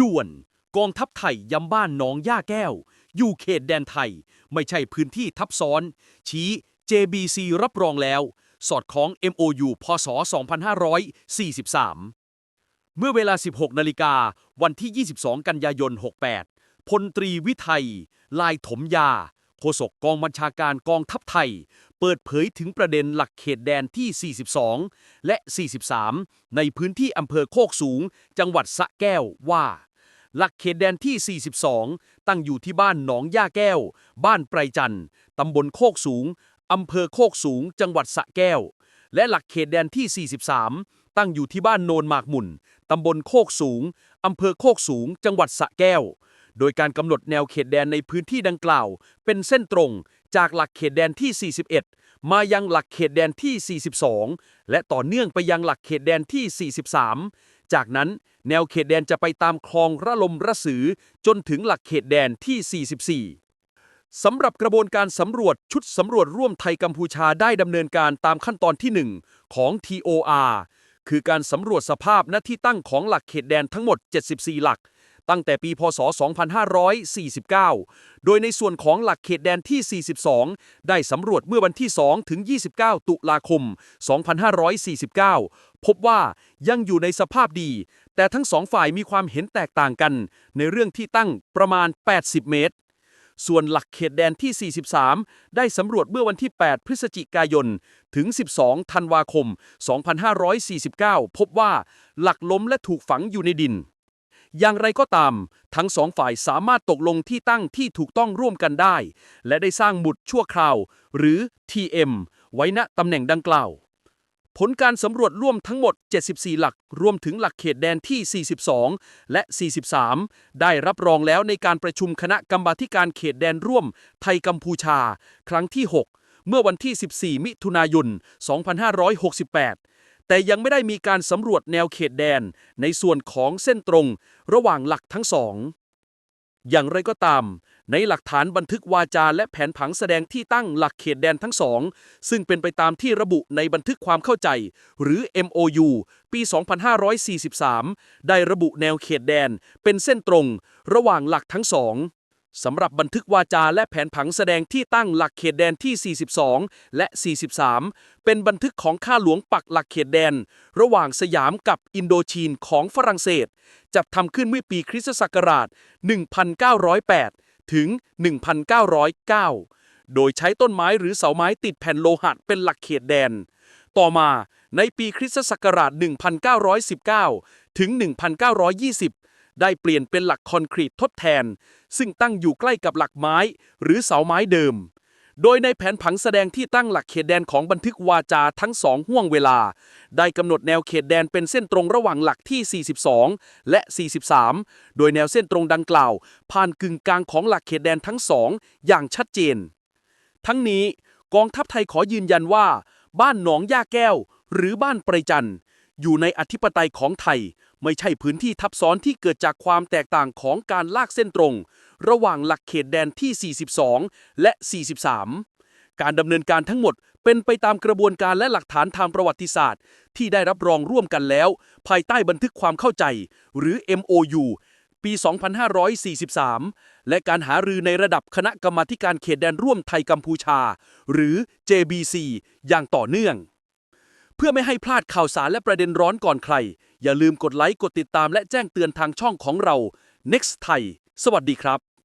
ด่วน กองทัพไทยย้ำบ้านหนองย่าแก้ว อยู่เขตแดนไทย ไม่ใช่พื้นที่ทับซ้อน ชี้ JBC รับรองแล้ว สอดคล้อง MOU พศ 2543 เมื่อเวลา 16 นาฬิกา วันที่ 22 กันยายน 68 พลตรีวิไทย ลายถมยา โฆษกกองบัญชาการกองทัพไทย เปิดเผยถึงประเด็นหลักเขตแดนที่ 42 และ 43 ในพื้นที่อำเภอโคกสูง จังหวัดสะแก้วว่า หลักเขตแดนที่ 42 ตั้งอยู่ที่บ้านหนองย่าแก้ว บ้านไพรจันทร์ตำบลโคกสูงอำเภอโคกสูง จังหวัดสะแก้ว และหลักเขตแดนที่ 43 ตั้งอยู่ที่บ้านโนนหมากหมุนตำบลโคกสูงอำเภอโคกสูง จังหวัดสะแก้ว โดยการกำหนดแนวเขตแดนในพื้นที่ดังกล่าว เป็นเส้นตรง จากหลักเขตแดนที่ 41 มายังหลักเขตแดนที่ 42 และต่อเนื่องไปยังหลักเขตแดนที่ 43 จากนั้นแนวเขตแดนจะไปตามคลองระลมระสือจนถึงหลักเขตแดนที่ 44สำหรับกระบวนการสำรวจชุดสำรวจร่วมไทยกัมพูชาได้ดำเนินการตามขั้นตอนที่ 1 ของ TOR คือการสำรวจสภาพณที่ตั้งของหลักเขตแดนทั้งหมด 74 หลัก ตั้งแต่ปีพศ 2549 โดยในส่วนของหลักเขตแดนที่ 42 ได้สำรวจเมื่อวันที่ 2 ถึง 29 ตุลาคม 2549 พบว่ายังอยู่ในสภาพดี แต่ทั้งสองฝ่ายมีความเห็นแตกต่างกัน ในเรื่องที่ตั้งประมาณ 80 เมตร ส่วนหลักเขตแดนที่ 43 ได้สำรวจเมื่อวันที่ 8 พฤศจิกายน ถึง 12 ธันวาคม 2549 พบว่าหลักล้มและถูกฝังอยู่ในดิน อย่างไรก็ตาม ทั้งสองฝ่ายสามารถตกลงที่ตั้งที่ถูกต้องร่วมกันได้ และได้สร้างหมุดชั่วคราว หรือ TM ไว้ณตำแหน่งดังกล่าว ผลการสำรวจร่วมทั้งหมด 74 หลัก รวมถึงหลักเขตแดนที่ 42 และ 43 ได้รับรองแล้วในการประชุมคณะกรรมาการเขตแดนร่วม ไทยกัมพูชา ครั้งที่ 6 เมื่อวันที่ 14 มิถุนายน 2568 แต่ยังไม่ได้มีการสำรวจแนวเขตแดนในส่วนของเส้นตรงระหว่างหลักทั้งสอง อย่างไรก็ตาม ในหลักฐานบันทึกวาจาและแผนผังแสดงที่ตั้งหลักเขตแดนทั้งสอง ซึ่งเป็นไปตามที่ระบุในบันทึกความเข้าใจ หรือ MOU ปี 2543 ได้ระบุแนวเขตแดนเป็นเส้นตรงระหว่างหลักทั้งสอง สำหรับบันทึกวาจาและแผนผังแสดงที่ตั้งหลักเขตแดนที่ 42 และ 43 เป็นบันทึกของข้าหลวงปักหลักเขตแดน ระหว่างสยามกับอินโดจีนของฝรั่งเศส จัดทำขึ้นเมื่อปีคริสตศักราช 1908 ถึง 1909 โดยใช้ต้นไม้หรือเสาไม้ติดแผ่นโลหะเป็นหลักเขตแดน ต่อมาในปีคริสตศักราช 1919 ถึง 1920 ได้เปลี่ยนเป็นหลักคอนกรีตทดแทน ซึ่งตั้งอยู่ใกล้กับหลักไม้ หรือเสาไม้เดิม โดยในแผนผังแสดงที่ตั้งหลักเขตแดนของบันทึกวาจาทั้งสองห่วงเวลา ได้กำหนดแนวเขตแดนเป็นเส้นตรงระหว่างหลักที่ 42 และ 43 โดยแนวเส้นตรงดังกล่าว ผ่านกึ่งกลางของหลักเขตแดนทั้งสองอย่างชัดเจน ทั้งนี้กองทัพไทยขอยืนยันว่า บ้านหนองย่าแก้ว หรือบ้านไพรจันอยู่ในอธิปไตยของไทย ไม่ใช่พื้นที่ทับซ้อนที่เกิดจากความแตกต่างของการลากเส้นตรง ระหว่างหลักเขตแดนที่ 42 และ 43 การดำเนินการทั้งหมดเป็นไปตามกระบวนการและหลักฐานทางประวัติศาสตร์ ที่ได้รับรองร่วมกันแล้ว ภายใต้บันทึกความเข้าใจ หรือ MOU ปี 2543 และการหารือในระดับคณะกรรมาการเขตแดนร่วมไทยกัมพูชา หรือ JBC อย่างต่อเนื่อง เพื่อไม่ให้พลาดข่าวสารและประเด็นร้อนก่อนใคร อย่าลืมกดไลค์ กดติดตามและแจ้งเตือนทางช่องของเรา Next Thai สวัสดีครับ